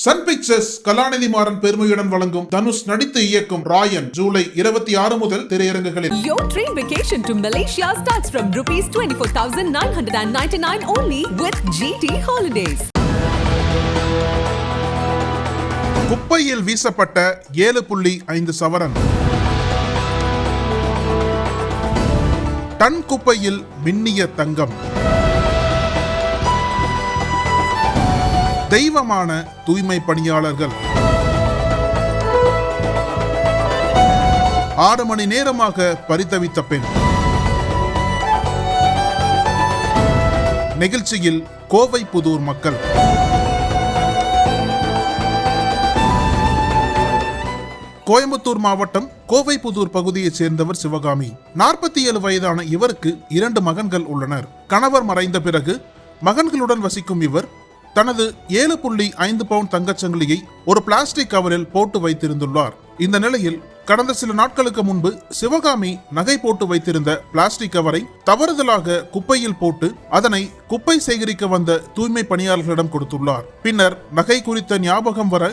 Sun pictures கலாநிதி மாறன் பெருமையுடன் வழங்கும் தனுஷ் நடித்து இயக்கும் ராயன் ஜூலை இருபத்தி ஆறு முதல் திரையரங்குகளில் Your train vacation to Malaysia starts from rupees 24,999 only with GT Holidays. குப்பையில் வீசப்பட்ட ஏழு புள்ளி ஐந்து சவரன். டன் குப்பையில் மின்னிய தங்கம். தெய்வமான தூய்மை பணியாளர்கள். ஆறு மணி நேரமாக பரிதவித்த பெண். நிகழ்ச்சியில் கோவை புதூர் மக்கள். கோயம்புத்தூர் மாவட்டம் கோவைப்புதூர் பகுதியைச் சேர்ந்தவர் சிவகாமி. நாற்பத்தி ஏழு வயதான இவருக்கு இரண்டு மகன்கள் உள்ளனர். கணவர் மறைந்த பிறகு மகன்களுடன் வசிக்கும் இவர் தனது ஏழு புள்ளி ஐந்து பவுண்ட் தங்கச்சங்கிலியை ஒரு பிளாஸ்டிக் கவரில் போட்டு வைத்திருந்துள்ளார். இந்த நிலையில் கடந்த சில நாட்களுக்கு முன்பு சிவகாமி நகை போட்டு வைத்திருந்த பிளாஸ்டிக் கவரை தவறுதலாக குப்பையில் போட்டு அதனை குப்பை சேகரிக்க வந்த தூய்மை பணியாளர்களிடம் கொடுத்துள்ளார். பின்னர் நகை குறித்த ஞாபகம் வர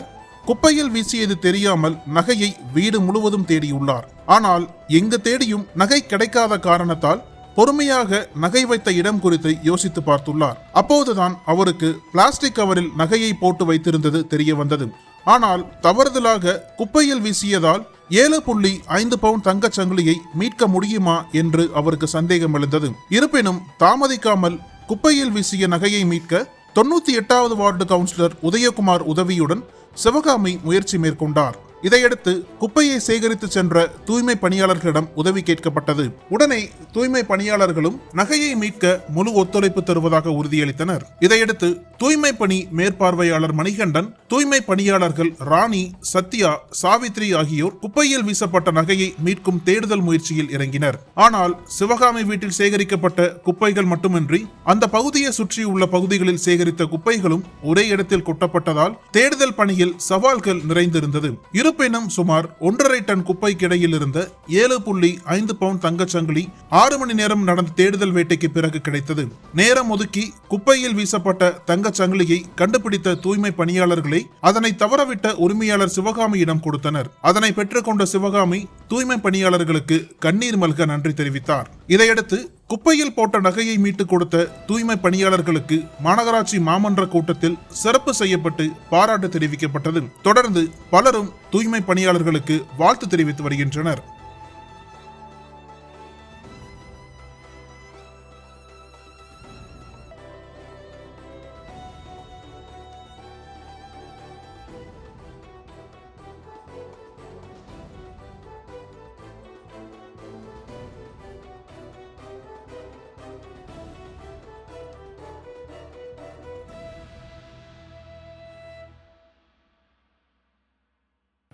குப்பையில் வீசியது தெரியாமல் நகையை வீடு முழுவதும் தேடியுள்ளார். ஆனால் எங்கு தேடியும் நகை கிடைக்காத காரணத்தால் பொறுமையாக நகை வைத்த இடம் குறித்து யோசித்து பார்த்துள்ளார். அப்போதுதான் அவருக்கு பிளாஸ்டிக் கவரில் நகையை போட்டு வைத்திருந்தது தெரிய வந்தது. ஆனால் தவறுதலாக குப்பையில் வீசியதால் ஏழு புள்ளி ஐந்து பவுண்ட் தங்கச் சங்கிலியை மீட்க முடியுமா என்று அவருக்கு சந்தேகம் எழுந்தது. இருப்பினும் தாமதிக்காமல் குப்பையில் வீசிய நகையை மீட்க தொண்ணூத்தி எட்டாவது வார்டு கவுன்சிலர் உதயகுமார் உதவியுடன் சிவகாமி முயற்சி மேற்கொண்டார். இதையடுத்து குப்பையை சேகரித்து சென்ற தூய்மை பணியாளர்களிடம் உதவி கேட்கப்பட்டது. உடனே தூய்மை பணியாளர்களும் நகையை மீட்க முழு ஒத்துழைப்பு தருவதாக உறுதியளித்தனர். இதையடுத்து தூய்மை பணி மேற்பார்வையாளர் மணிகண்டன் தூய்மை பணியாளர்கள் ராணி சத்யா சாவித்ரி ஆகியோர் குப்பையில் வீசப்பட்ட நகையை மீட்கும் தேடுதல் முயற்சியில் இறங்கினர். ஆனால் சிவகாமி வீட்டில் சேகரிக்கப்பட்ட குப்பைகள் மட்டுமின்றி அந்த பகுதியை சுற்றியுள்ள பகுதிகளில் சேகரித்த குப்பைகளும் ஒரே இடத்தில் கொட்டப்பட்டதால் தேடுதல் பணியில் சவால்கள் நிறைந்திருந்தது. இருப்பினும் சுமார் ஒன்றரை டன் குப்பைக்கிடையில் இருந்த ஏழு புள்ளி ஐந்து பவுண்ட் தங்கச்சங்கிலி ஆறு மணி நேரம் நடந்த தேடுதல் வேட்டைக்கு பிறகு கிடைத்தது. நேரம் ஒதுக்கி குப்பையில் வீசப்பட்ட தங்க சங்கிலியை கண்டுபிடித்த தூய்மை பணியாளர்களை அதனை தவறவிட்ட உரிமையாளர் சிவகாமியிடம் கொடுத்தனர். அதனை பெற்றுக்கொண்ட சிவகாமி தூய்மை பணியாளர்களுக்கு கண்ணீர் மல்க நன்றி தெரிவித்தார். இதையடுத்து குப்பையில் போட்ட நகையை மீட்டுக் கொடுத்த தூய்மை பணியாளர்களுக்கு மாநகராட்சி மாமன்ற கூட்டத்தில் சிறப்பு செய்யப்பட்டு பாராட்டு தெரிவிக்கப்பட்டது. தொடர்ந்து பலரும் தூய்மை பணியாளர்களுக்கு வாழ்த்து தெரிவித்து வருகின்றனர்.